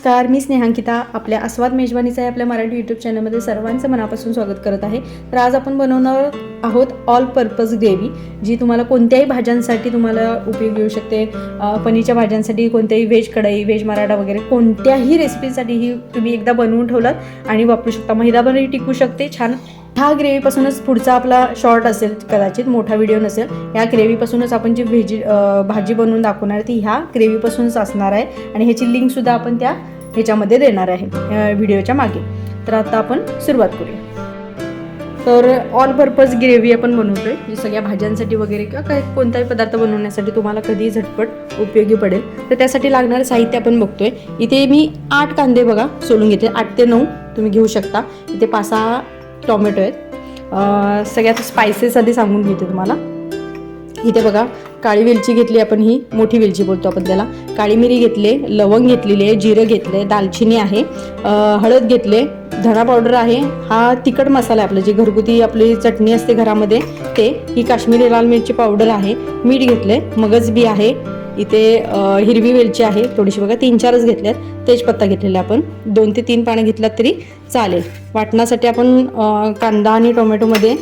नमस्कार मी स्नेहांकिता आपल्या आस्वाद मेजवानीचा आपल्या मराठी यूट्यूब चॅनलमध्ये सर्वांचं मनापासून स्वागत करत आहे. तर आज आपण बनवणार आहोत ऑल पर्पज ग्रेव्ही जी तुम्हाला कोणत्याही भाज्यांसाठी तुम्हाला उपयोग येऊ शकते. पनीरच्या भाज्यांसाठी कोणत्याही व्हेज कढई व्हेज मराठा वगैरे कोणत्याही रेसिपीसाठी ही तुम्ही एकदा बनवून ठेवलात आणि वापरू शकता. महिनाभरही टिकू शकते. छान हा ग्रेव्हीपासूनच पुढचा आपला शॉर्ट असेल कदाचित मोठा व्हिडिओ नसेल ह्या ग्रेव्हीपासूनच आपण जी व्हेजी भाजी बनवून दाखवणार ती ह्या ग्रेव्हीपासूनच असणार आहे. आणि ह्याची लिंकसुद्धा आपण त्या ह्याच्यामध्ये देणार आहे व्हिडिओच्या मागे. तर आता आपण सुरुवात करूया. तर ऑल पर्पज ग्रेव्ही आपण बनवतोय. जी सगळ्या भाज्यांसाठी वगैरे किंवा काही कोणताही पदार्थ बनवण्यासाठी तुम्हाला कधीही झटपट उपयोगी पडेल. तर त्यासाठी लागणारं साहित्य आपण बघतोय. इथे मी आठ कांदे बघा सोलून घेते आठ ते नऊ तुम्ही घेऊ शकता. इथे पाच सहा टॉमॅटो आहेत. सगळ्यात स्पायसेस आधी सांगून घेते तुम्हाला. इथे बघा काळी वेलची घेतली आपण ही मोठी वेलची बोलतो आपण त्याला. काळी मिरी घेतले लवंग घेतलेली आहे जिरं घेतले दालचिनी आहे. हळद घेतले धणा पावडर आहे. हा तिखट मसाला आहे आपलं जी घरगुती आपली चटणी असते घरामध्ये ते. ही काश्मीरी लाल मिरची पावडर आहे. मीठ घेतले मगज बी आहे. इथे हिरवी वेलची आहे. थोडीशी बघा तीन चारच घेतल्यात. तेजपत्ता घेतलेला आपण. दोन ते तीन पानं घेतलात तरी चालेल. वाटण्यासाठी आपण कांदा आणि टोमॅटोमध्ये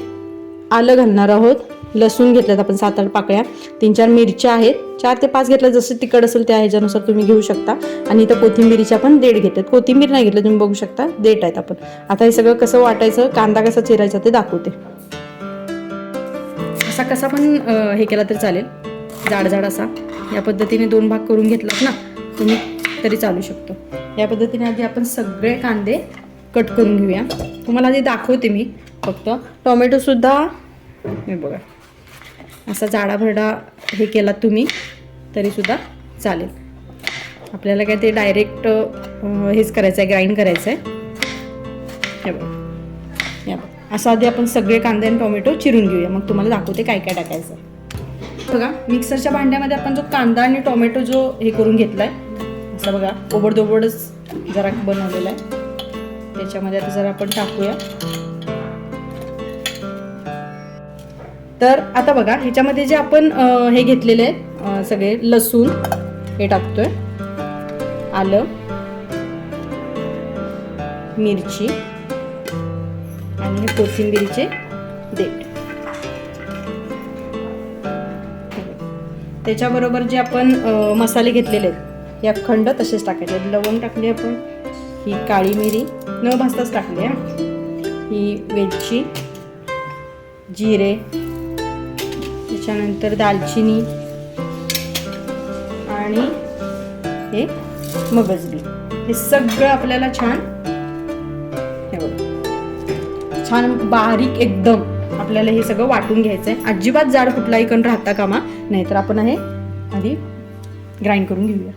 आलं घालणार आहोत. लसूण घेतल्यात आपण सात आठ पाकळ्या. तीन चार मिरच्या आहेत. चार ते पाच घेतल्या जसं तिखट असेल त्या ह्याच्यानुसार तुम्ही घेऊ शकता. आणि इथं कोथिंबीरीच्या पण देठ घेतल्यात. कोथिंबीर नाही घेतलं तुम्ही बघू शकता. देठ आहेत आपण. आता हे सगळं कसं वाटायचं कांदा कसा चिरायचा ते दाखवते. असा कसा पण हे केला तरी चालेल. जाड जाड असा. या पद्धतीने दोन भाग करून घेतलात ना तुम्ही तरी चालू शकतो. या पद्धतीने आधी आपण सगळे कांदे कट करून घेऊया. तुम्हाला आधी दाखवते मी फक्त. टोमॅटोसुद्धा हे बघा असा जाडाभरडा हे केलात तुम्ही तरीसुद्धा चालेल. आपल्याला काय ते डायरेक्ट हेच करायचं आहे ग्राइंड करायचं आहे हे बघा या बघा. असं आधी आपण सगळे कांदे आणि टोमॅटो चिरून घेऊया. मग तुम्हाला दाखवते काय काय टाकायचं. बघा मिक्सरच्या भांड्यामध्ये आपण जो कांदा आणि टोमॅटो जो हे करून घेतलाय असं बघा ओबडदोबडच जरा बनवलेला आहे. त्याच्यामध्ये आता जरा आपण टाकूया. तर आता बघा ह्याच्यामध्ये जे आपण हे घेतलेले आहेत सगळे लसूण हे टाकतोय. आलं मिरची आणि कोथिंबीरीचे कोथिंबीरचे देठ त्याच्याबरोबर जे आपण मसाले घेतलेले आहेत हे अखंड तसेच टाकायचे आहेत. लवंग टाकली आपण ही काळी मिरी न भाजताच टाकली हा. ही वेलची जिरे त्याच्यानंतर दालचिनी आणि हे मगजबी हे सगळं आपल्याला छान हे छान बारीक एकदम. आपल्याला हे सगळं वाटून घ्यायचं आहे अजिबात जाड कुठलाही कण राहता कामा नाहीतर आपण हे आधी ग्राइंड करून घेऊया.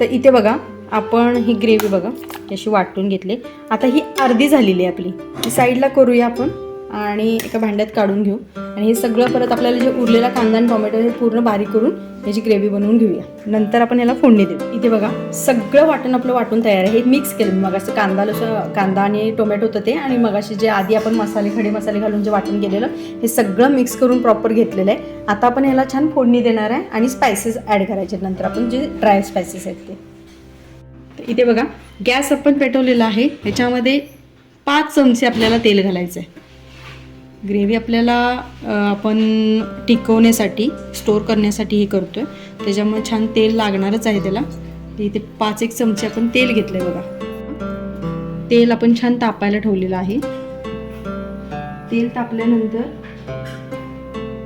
तर इथे बघा आपण ही ग्रेव्ही बघा अशी वाटून घेतली. आता ही अर्धी झालेली आहे आपली. साईडला करूया आपण. आणि एका भांड्यात काढून घेऊ. आणि हे सगळं परत आपल्याला जे उरलेला कांदा आणि टोमॅटो हे पूर्ण बारीक करून याची ग्रेव्ही बनवून घेऊया. नंतर आपण याला फोडणी देऊ. इथे बघा सगळं वाटण आपलं वाटून तयार आहे. हे मिक्स केलं मी मगाचं कांदा लसं कांदा आणि टोमॅटो होतं ते. आणि मगाशी जे आधी आपण मसाले खडे मसाले घालून जे वाटून केलेलं हे सगळं मिक्स करून प्रॉपर घेतलेलं आहे. आता आपण याला छान फोडणी देणार आहे आणि स्पायसेस ॲड करायचे नंतर आपण जे ड्राय स्पायसेस आहेत ते. इथे बघा गॅस आपण पेटवलेला आहे. ह्याच्यामध्ये पाच चमचे आपल्याला तेल घालायचं आहे. ग्रेव्ही आपल्याला आपण टिकवण्यासाठी स्टोअर करण्यासाठी हे करतोय. त्याच्यामुळे छान तेल लागणारच आहे त्याला. इथे पाच एक चमचे आपण तेल घेतलंय बघा. तेल आपण छान तापायला ठेवलेलं आहे. तेल तापल्यानंतर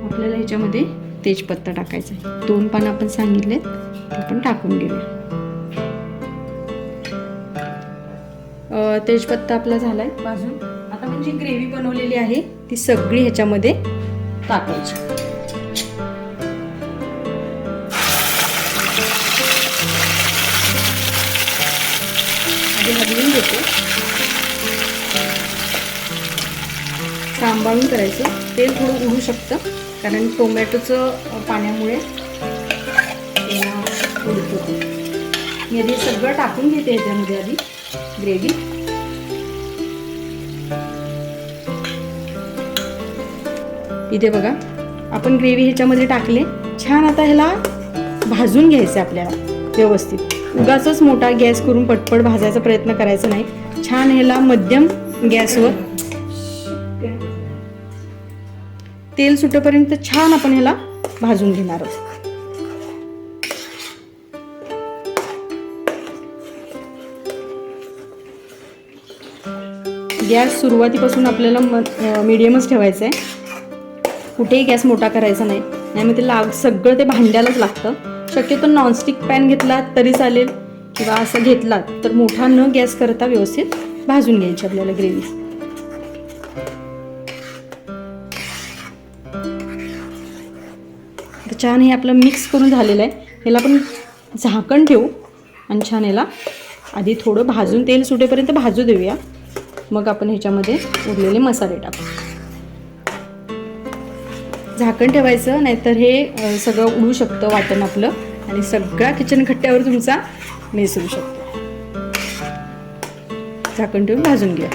आपल्याला ह्याच्यामध्ये तेजपत्ता टाकायचा आहे. दोन पानं आपण सांगितले ते आपण टाकून घेऊया. तेजपत्ता आपला झालाय. बाजून. आता मी जी ग्रेव्ही बनवलेली आहे ती सगळी ह्याच्यामध्ये टाकायची. आधी हलवून घेतो. सांभाळून करायचं. तेल थोडं उडू शकतं कारण टोमॅटोचं पाण्यामुळे उडत मी आधी सगळं टाकून घेते ह्याच्यामध्ये आधी ग्रेव्ही. इथे बघा. आपण ग्रेव्ही ह्याच्यामध्ये टाकले. छान आता ह्याला भाजून घ्यायचं आपल्याला व्यवस्थित. उगाचच मोठा गॅस करून पटपट भाजायचा प्रयत्न करायचा नाही. छान ह्याला मध्यम गॅसवर तेल सुटेपर्यंत छान आपण ह्याला भाजून घेणार आहोत. गॅस सुरुवातीपासून आपल्याला मिडियमच ठेवायचा आहे. कुठेही गॅस मोठा करायचा नाही. नाही मग ते लाग सगळं ते भांड्यालाच लागतं. शक्यतो नॉनस्टिक पॅन घेतला तरी चालेल. किंवा असं घेतलात तर मोठा न गॅस करता व्यवस्थित भाजून घ्यायची आपल्याला ग्रेव्ही. तर छान हे आपलं मिक्स करून झालेलं आहे. ह्याला आपण झाकण ठेवू. आणि छान याला आधी थोडं भाजून तेल सुटेपर्यंत भाजू देऊया. मग आपण ह्याच्यामध्ये उरलेले मसाले टाकू. झाकण ठेवायचं नाहीतर हे सगळं उडू शकतं वाटण आपलं. आणि सगळा किचन खट्ट्यावर तुमचा मिसळू शकतो. झाकण ठेवून भाजून घ्या.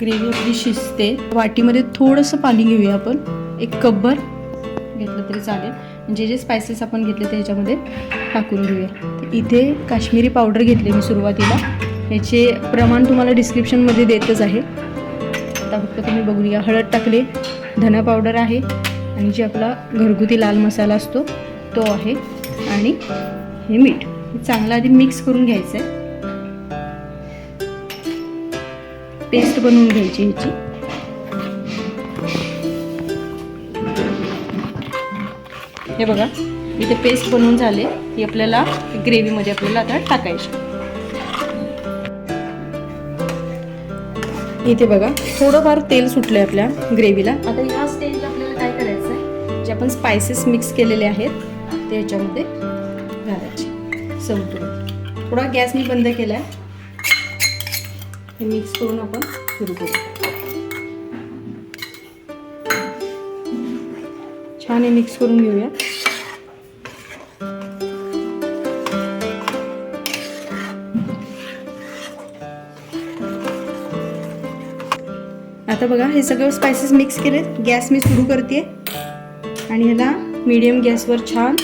ग्रेव्ही आपली शिजते. वाटीमध्ये थोडंसं पाणी घेऊया आपण. एक कपभर घेतलं तरी चालेल. म्हणजे जे स्पायसेस आपण घेतले ते ह्याच्यामध्ये टाकून घेऊया. इथे काश्मीरी पावडर घेतली मी सुरुवातीला. ह्याचे प्रमाण तुम्हाला डिस्क्रिप्शनमध्ये देतच आहे. आता फक्त तुम्ही बघून घ्या. हळद टाकले. धना पावडर आहे. आणि जे आपला घरगुती लाल मसाला असतो तो आहे. आणि हे मीठ. चांगलं आधी मिक्स करून घ्यायचं आहे पेस्ट बनवून घ्यायची ह्याची. हे बघा. इथे पेस्ट बनवून झाले. ही आपल्याला ग्रेव्हीमध्ये आपल्याला आता टाकायची. इथे बघा थोडंफार तेल सुटलं आहे आपल्या ग्रेव्हीला. आता या स्टेजला आपल्याला काय करायचं आहे जे आपण स्पायसेस मिक्स केलेले आहेत ते ह्याच्यामध्ये घालायचे. संपूर्ण थोडा गॅस मी बंद केला आहे हे मिक्स करून आपण सुरू करू. छान हे मिक्स करून घेऊया आता बघा हे सगळं स्पायसेस मिक्स केले गॅस मी सुरू करते आणि ह्याला मीडियम गॅसवर छान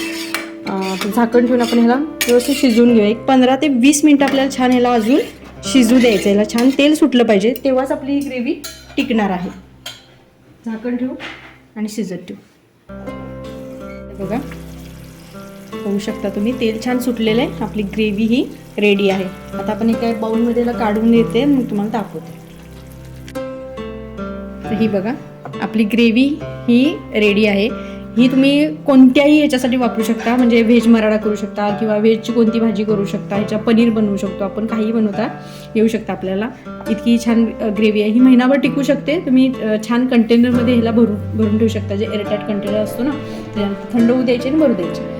झाकण ठेवून आपण ह्याला व्यवस्थित शिजवून घेऊया. एक पंधरा ते वीस मिनटं आपल्याला छान ह्याला अजून शिजू द्यायचं ह्याला छान तेल सुटलं पाहिजे. तेव्हाच आपली ही ग्रेव्ही टिकणार आहे. झाकण ठेवू आणि शिजत ठेवू. बघा. होऊ शकता तुम्ही तेल छान सुटलेलं आहे. आपली ग्रेव्ही ही रेडी आहे. आता आपण एका बाउलमध्ये काढून येते मग तुम्हाला दाखवते ही बघा. आपली ग्रेव्ही ही रेडी आहे. ही तुम्ही कोणत्याही ह्याच्यासाठी वापरू शकता. म्हणजे व्हेज मराठा करू शकता किंवा व्हेजची कोणती भाजी करू शकता. ह्याच्या पनीर बनवू शकतो. आपण काही बनवता येऊ शकता आपल्याला. इतकी छान ग्रेव्ही आहे. ही महिनाभर टिकू शकते. तुम्ही छान कंटेनरमध्ये ह्याला भरून भरून ठेवू शकता. जे एअरटाईट कंटेनर असतो ना थंड होऊ द्यायचे आणि भरू द्यायचे.